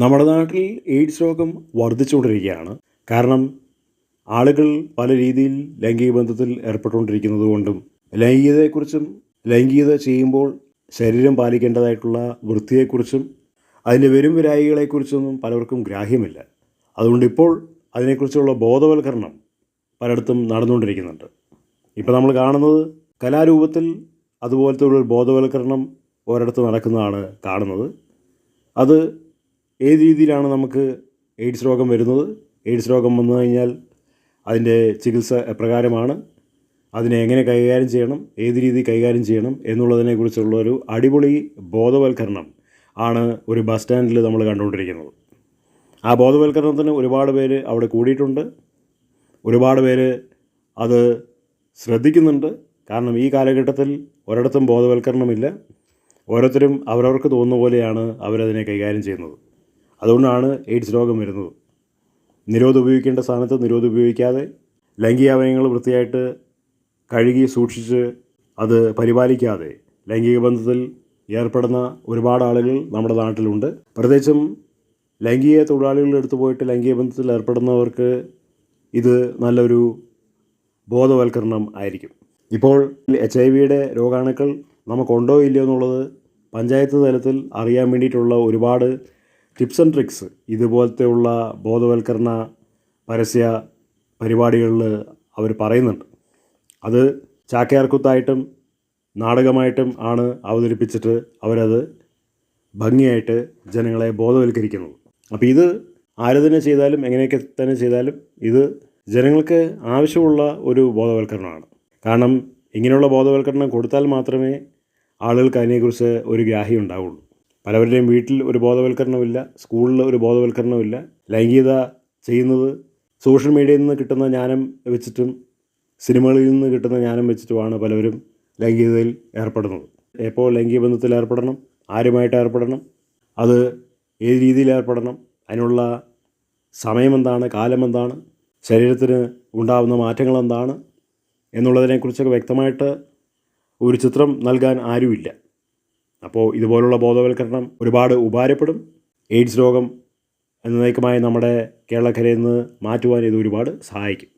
നമ്മുടെ നാട്ടിൽ എയ്ഡ്സ് രോഗം വർദ്ധിച്ചുകൊണ്ടിരിക്കുകയാണ്. കാരണം ആളുകൾ പല രീതിയിൽ ലൈംഗിക ബന്ധത്തിൽ ഏർപ്പെട്ടുകൊണ്ടിരിക്കുന്നത് കൊണ്ടും ലൈംഗികതയെക്കുറിച്ചും ലൈംഗികത ചെയ്യുമ്പോൾ ശരീരം പാലിക്കേണ്ടതായിട്ടുള്ള വൃത്തിയെക്കുറിച്ചും അതിന്റെ വരും വിരായികളെക്കുറിച്ചൊന്നും പലർക്കും ഗ്രാഹ്യമില്ല. അതുകൊണ്ട് ഇപ്പോൾ അതിനെക്കുറിച്ചുള്ള ബോധവൽക്കരണം പലയിടത്തും നടന്നുകൊണ്ടിരിക്കുന്നുണ്ട്. ഇപ്പോൾ നമ്മൾ കാണുന്നത് കലാരൂപത്തിൽ അതുപോലത്തെ ഒരു ബോധവൽക്കരണം ഒരിടത്ത് നടക്കുന്നതാണ് കാണുന്നത്. അത് ഏത് രീതിയിലാണ് നമുക്ക് എയ്ഡ്സ് രോഗം വരുന്നത്? എയ്ഡ്സ് രോഗം വന്നു കഴിഞ്ഞാൽ അതിന്റെ ചികിത്സ എപ്രകാരമാണ്? അതിനെ എങ്ങനെ കൈകാര്യം ചെയ്യണം? ഏത് രീതി കൈകാര്യം ചെയ്യണം? എന്നുള്ളതിനെക്കുറിച്ചുള്ള ഒരു അടിപൊളി ബോധവൽക്കരണം ആണ് ഒരു ബസ് സ്റ്റാൻഡിൽ നമ്മൾ കണ്ടുകൊണ്ടിരിക്കുന്നത്. ആ ബോധവൽക്കരണത്തിന് ഒരുപാട് പേര് അവിടെ കൂടിയിട്ടുണ്ട്. ഒരുപാട് പേര് അത് ശ്രദ്ധിക്കുന്നുണ്ട്. കാരണം ഈ കാലഘട്ടത്തിൽ ഒരിടത്തും ബോധവൽക്കരണമില്ല. ഓരോരുത്തരും അവരവർക്ക് തോന്നുന്ന പോലെയാണ് അവരതിനെ കൈകാര്യം ചെയ്യുന്നത്. അതുകൊണ്ടാണ് എയ്ഡ്സ് രോഗം വരുന്നത്. നിരോധം ഉപയോഗിക്കേണ്ട സ്ഥാനത്ത് നിരോധം ഉപയോഗിക്കാതെ ലൈംഗികാവയങ്ങൾ വൃത്തിയായിട്ട് കഴുകി സൂക്ഷിച്ച് അത് പരിപാലിക്കാതെ ലൈംഗിക ബന്ധത്തിൽ ഏർപ്പെടുന്ന ഒരുപാട് ആളുകൾ നമ്മുടെ നാട്ടിലുണ്ട്. പ്രത്യേകിച്ചും ലൈംഗിക തൊഴിലാളികളുടെ അടുത്ത് പോയിട്ട് ലൈംഗിക ബന്ധത്തിൽ ഏർപ്പെടുന്നവർക്ക് ഇത് നല്ലൊരു ബോധവൽക്കരണം ആയിരിക്കും. ഇപ്പോൾ എച്ച് ഐ വിയുടെ രോഗാണുക്കൾ നമുക്കുണ്ടോ ഇല്ലയോ എന്നുള്ളത് പഞ്ചായത്ത് തലത്തിൽ അറിയാൻ വേണ്ടിയിട്ടുള്ള ഒരുപാട് ടിപ്സ് ആൻഡ് ട്രിക്സ് ഇതുപോലത്തെയുള്ള ബോധവൽക്കരണ പരസ്യ പരിപാടികളിൽ അവർ പറയുന്നുണ്ട്. അത് ചാക്കയാർക്കുത്തായിട്ടും നാടകമായിട്ടും ആണ് അവതരിപ്പിച്ചിട്ട് അവരത് ഭംഗിയായിട്ട് ജനങ്ങളെ ബോധവൽക്കരിക്കുന്നത്. അപ്പോൾ ഇത് ആര് തന്നെ ചെയ്താലും എങ്ങനെയൊക്കെ തന്നെ ചെയ്താലും ഇത് ജനങ്ങൾക്ക് ആവശ്യമുള്ള ഒരു ബോധവൽക്കരണമാണ്. കാരണം ഇങ്ങനെയുള്ള ബോധവൽക്കരണം കൊടുത്താൽ മാത്രമേ ആളുകൾക്ക് അതിനെക്കുറിച്ച് ഒരു ഗ്രാഹ്യം ഉണ്ടാവുള്ളൂ. പലവരുടെയും വീട്ടിൽ ഒരു ബോധവൽക്കരണമില്ല സ്കൂളിൽ ഒരു ബോധവൽക്കരണമില്ല ലൈംഗികത ചെയ്യുന്നത് സോഷ്യൽ മീഡിയയിൽ നിന്ന് കിട്ടുന്ന ജ്ഞാനം വെച്ചിട്ടും സിനിമകളിൽ നിന്ന് കിട്ടുന്ന ജ്ഞാനം വെച്ചിട്ടുമാണ് പലവരും ലൈംഗികതയിൽ ഏർപ്പെടുന്നത്. എപ്പോൾ ലൈംഗിക ബന്ധത്തിൽ ഏർപ്പെടണം ആരുമായിട്ട് ഏർപ്പെടണം അത് ഏത് രീതിയിൽ ഏർപ്പെടണം അതിനുള്ള സമയമെന്താണ് കാലമെന്താണ് ശരീരത്തിന് ഉണ്ടാകുന്ന മാറ്റങ്ങൾ എന്താണ് എന്നുള്ളതിനെക്കുറിച്ചൊക്കെ വ്യക്തമായിട്ട് ഒരു ചിത്രം നൽകാൻ ആരുമില്ല. അപ്പോൾ ഇതുപോലുള്ള ബോധവൽക്കരണം ഒരുപാട് ഉപകാരപ്പെടും. എയ്ഡ്സ് രോഗം എന്നേക്കുമായി നമ്മുടെ കേരളക്കരയിൽ നിന്ന് മാറ്റുവാൻ ഇത് ഒരുപാട് സഹായിക്കും.